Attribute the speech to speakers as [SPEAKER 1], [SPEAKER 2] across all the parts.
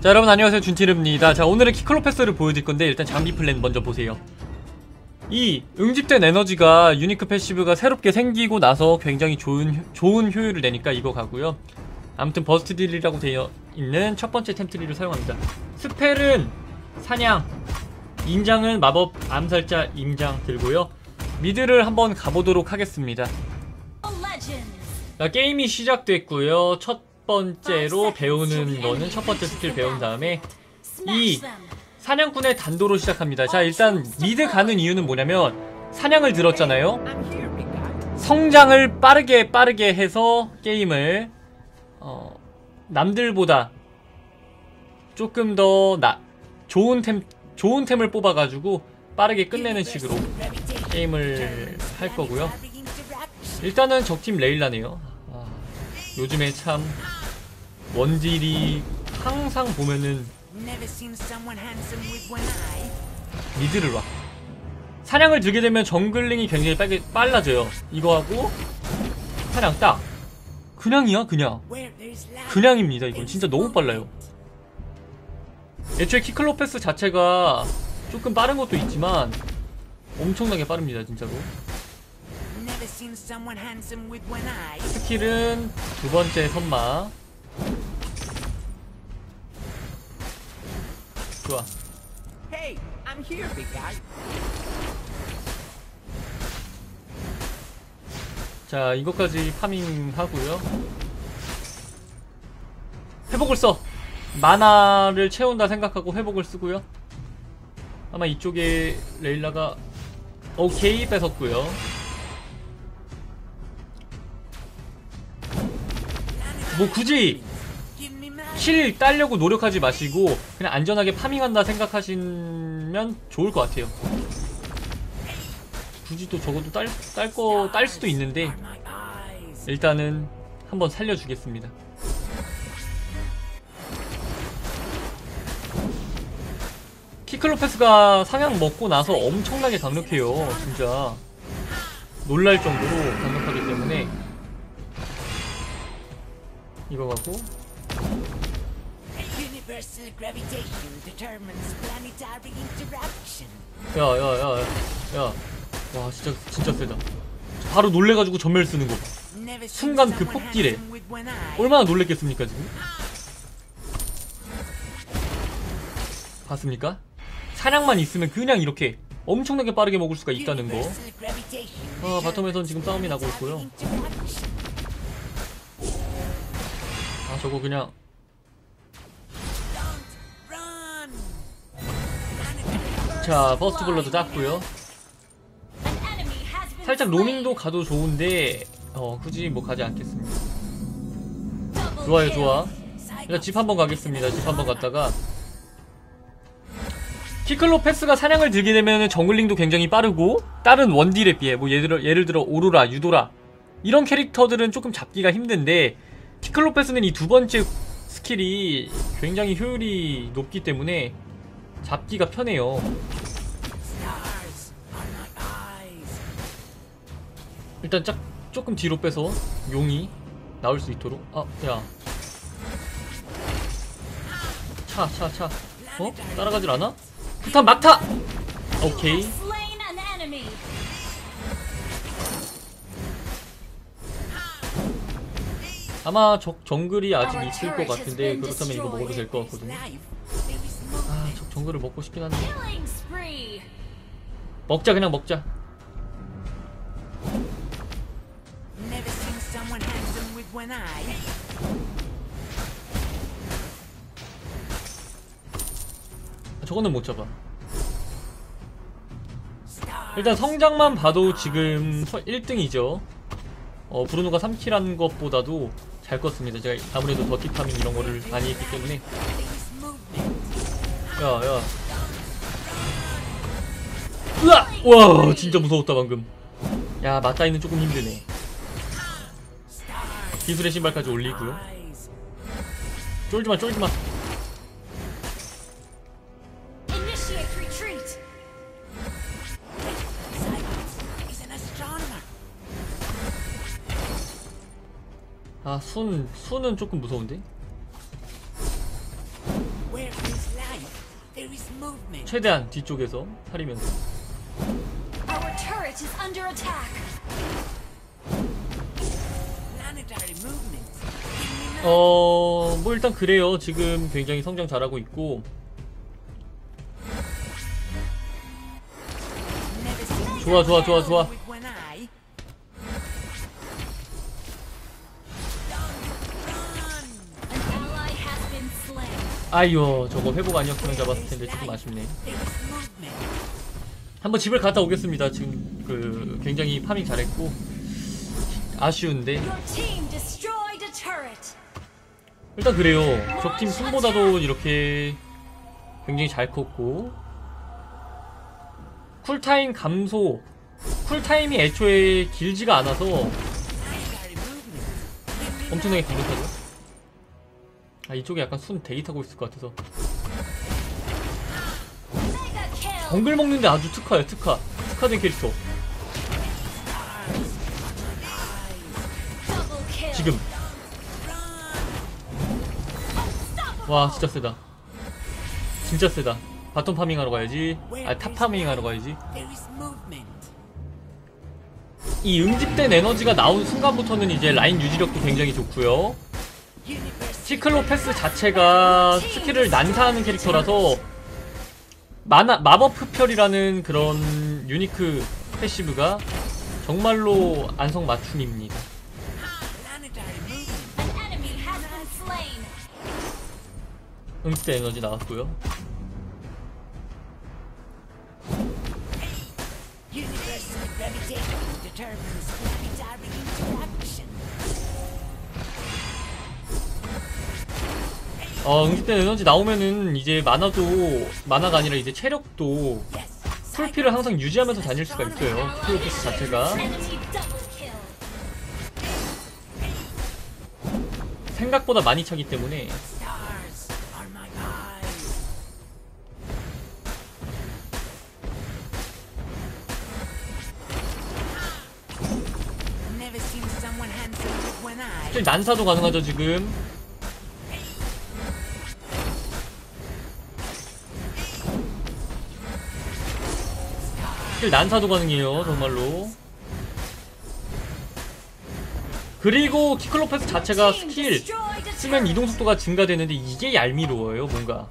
[SPEAKER 1] 자 여러분 안녕하세요. 준티르입니다. 자 오늘은 키클로패스를 보여드릴 건데 일단 장비 플랜 먼저 보세요. 이 응집된 에너지가 유니크 패시브가 새롭게 생기고 나서 굉장히 좋은, 좋은 효율을 내니까 이거 가고요. 아무튼 버스트 딜이라고 되어 있는 첫 번째 템트리를 사용합니다. 스펠은 사냥 임장은 마법 암살자 임장 들고요. 미드를 한번 가보도록 하겠습니다. 자, 게임이 시작됐고요. 첫 번째로 배우는 거는 첫 번째 스킬 배운 다음에 이 사냥꾼의 단도로 시작합니다. 자 일단 미드 가는 이유는 뭐냐면 사냥을 들었잖아요. 성장을 빠르게 빠르게 해서 게임을 어, 남들보다 조금 더 나, 좋은 템 좋은 템을 뽑아가지고 빠르게 끝내는 식으로 게임을 할 거고요. 일단은 적팀 레일라네요. 아, 요즘에 참 원딜이 항상 보면은 미드를 와. 사냥을 들게 되면 정글링이 굉장히 빨게, 빨라져요. 이거 하고 사냥 딱. 그냥이야 그냥. 그냥입니다 이건 진짜 너무 빨라요. 애초에 키클로패스 자체가 조금 빠른 것도 있지만 엄청나게 빠릅니다 진짜로. 스킬은 두 번째 선마. 좋아.
[SPEAKER 2] Hey, I'm here, big guy.
[SPEAKER 1] 자, 이것까지 파밍 하고요. 회복을 써. 마나를 채운다 생각하고 회복을 쓰고요. 아마 이쪽에 레일라가 오케이 뺏었고요. 뭐 굳이 킬 따려고 노력하지 마시고 그냥 안전하게 파밍한다 생각하시면 좋을 것 같아요. 굳이 또 적어도 딸, 딸 거, 딸 수도 있는데. 일단은 한번 살려주겠습니다. 키클로패스가 상향 먹고 나서 엄청나게 강력해요. 진짜 놀랄 정도로 강력하기 때문에 이거 갖고
[SPEAKER 2] Universal gravitation determines planetary interaction.
[SPEAKER 1] 야야야야 와 진짜 진짜 세다. 바로 놀래가지고 전멸 쓰는 거 순간 그 폭딜에. 얼마나 놀랬겠습니까 지금? 봤습니까? 사냥만 있으면 그냥 이렇게 엄청나게 빠르게 먹을 수가 있다는 거. 아, 바텀에선 지금 싸움이 나고 있고요. 아 저거 그냥 자 퍼스트 블러드 땄고요. 살짝 로밍도 가도 좋은데 어 굳이 뭐 가지 않겠습니다. 좋아요 좋아. 일단 집 한번 가겠습니다. 집 한번 갔다가 키클로 패스가 사냥을 들게 되면 정글링도 굉장히 빠르고 다른 원딜에 비해 뭐 예를, 예를 들어 오로라, 유도라 이런 캐릭터들은 조금 잡기가 힘든데 키클로 패스는 이 두 번째 스킬이 굉장히 효율이 높기 때문에 잡기가 편해요. 일단 짝 조금 뒤로 빼서 용이 나올 수 있도록 아 야. 차 차 차. 어? 따라가질 않아? 일단 막타. 오케이. 아마 적 정글이 아직 있을 것 같은데 그렇다면 이거 먹어도 될 것 같거든요. 아, 적 정글을 먹고 싶긴 한데. 먹자 그냥 먹자. 아, 저거는 못 잡아. 일단 성장만 봐도 지금 1등이죠. 어, 브루노가 3킬 한 것보다도 잘 껐습니다. 제가 아무래도 더티 파밍 이런 거를 많이 했기 때문에.
[SPEAKER 2] Things movement.
[SPEAKER 1] 야, 야. 으아! 와, 진짜 무서웠다, 방금. 야, 맞다이는 조금 힘드네. 기술의 신발까지 올리고요. 쫄지마, 쫄지마. 아, 순, 순은 조금 무서운데? 최대한 뒤쪽에서
[SPEAKER 2] me
[SPEAKER 1] 어, 뭐 일단 그래요. 지금 굉장히 성장 잘하고 있고 좋아, 좋아, 좋아, 좋아. 아이요, 저거 회복 아니었으면 잡았을 텐데 조금 아쉽네. 한번 집을 갔다 오겠습니다. 지금 그 굉장히 파밍 잘했고 아쉬운데. 일단 그래요. 적팀 승보다도 이렇게 굉장히 잘 컸고 쿨타임 감소 쿨타임이 애초에 길지가 않아서. 엄청나게 강력하죠. 아 이쪽에 약간 순 대기 타고 있을 것 같아서. 정글 먹는데 아주 특화야 특화 특화된 캐릭터. 지금 와 진짜 세다 진짜 세다 바텀 파밍하러 가야지 아 탑 파밍하러 가야지. 이 응집된 에너지가 나온 순간부터는 이제 라인 유지력도 굉장히 좋고요. 시클로패스 자체가 스킬을 난사하는 캐릭터라서 마나, 마법 흡혈이라는 그런 유니크 패시브가 정말로 안성맞춤입니다. 응집된 에너지 나왔고요 어, 응집된 에너지 나오면은 이제 마나도 마나가 아니라 이제 체력도. 풀피를 항상 유지하면서 다닐 수가 있어요. 스킬로패스 자체가. 생각보다 많이 차기 때문에 난사도 가능하죠 지금. 킬 난사도 가능해요 정말로. 그리고 키클로패스 자체가 스킬 쓰면. 이동 속도가 증가되는데 이게 얄미로워요 뭔가.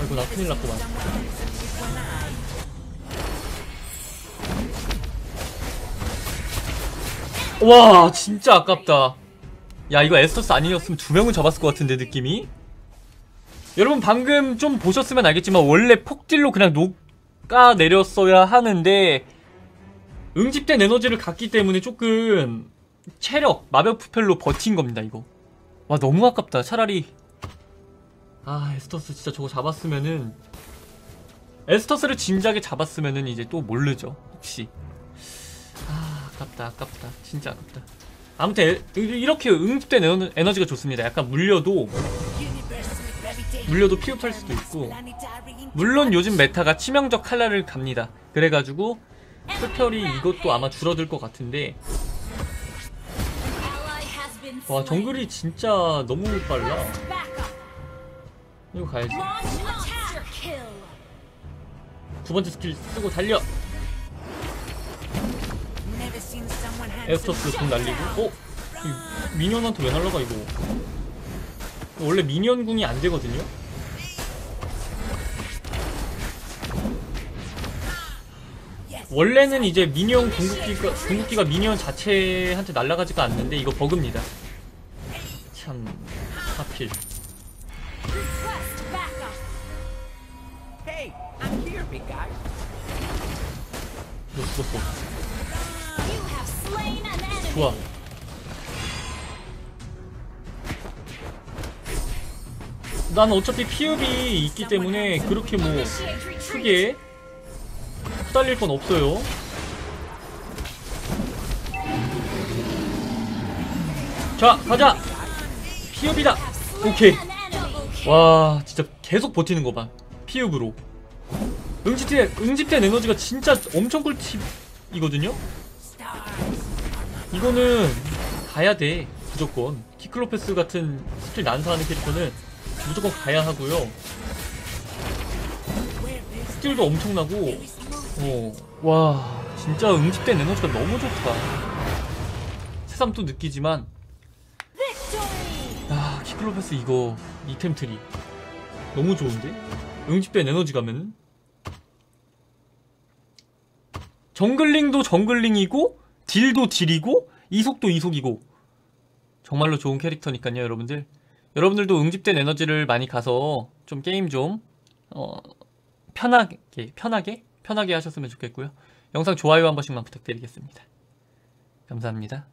[SPEAKER 1] 아이고 나 큰일 났구만. 와 진짜 아깝다 야 이거 에스터스 아니었으면 두 명은 잡았을 것 같은데 느낌이 여러분 방금 좀 보셨으면 알겠지만 원래 폭딜로 그냥 녹 아 내렸어야 하는데 응집된 에너지를 갖기 때문에 조금 체력 마법 푸펠로 버틴 겁니다 이거. 와 너무 아깝다. 차라리. 아 에스터스 진짜 저거 잡았으면은 에스터스를 진작에 잡았으면은 이제 또 모르죠 혹시. 아 아깝다 아깝다. 진짜 아깝다. 아무튼 에- 이렇게 응집된 에너- 에너지가 좋습니다. 약간 물려도 물려도 피흡할 수도 있고 물론 요즘 메타가 치명적 칼날을 갑니다 그래가지고 풀별이 이것도 아마 줄어들 것 같은데 와. 정글이 진짜 너무 빨라. 이거 가야지. 두 번째 스킬 쓰고 달려. 에스터스 돈 날리고 어? 이 미니언한테 왜 날라가 이거 원래 미니언 궁이 안 되거든요 원래는 이제 미니언 궁극기가, 궁극기가 미니언 자체한테 날아가지가 않는데 이거 버그입니다. 참 하필. 너 죽었어. 좋아. 난 어차피 피읍이 있기 때문에 그렇게 뭐. 크게 후달릴 건 없어요. 자, 가자! 피읍이다! 오케이. 와 진짜 계속 버티는 거 봐. 피읍으로. 응집된 응집된 에너지가 진짜 엄청 꿀팁이거든요. 이거는 가야 돼 무조건. 키클로페스 같은 스킬 난사하는 캐릭터는 무조건 가야 하고요. 스틸도 엄청나고 어, 와 진짜 응집된 에너지가 너무 좋다. 새삼 또 느끼지만 아 키클로패스 이거 이템 트리. 너무 좋은데? 응집된 에너지 가면은? 정글링도 정글링이고 딜도 딜이고 이속도 이속이고. 정말로 좋은 캐릭터니까요 여러분들. 여러분들도 응집된 에너지를 많이 가서 좀 게임 좀 어, 편하게 편하게 편하게 하셨으면 좋겠고요. 영상 좋아요 한 번씩만 부탁드리겠습니다. 감사합니다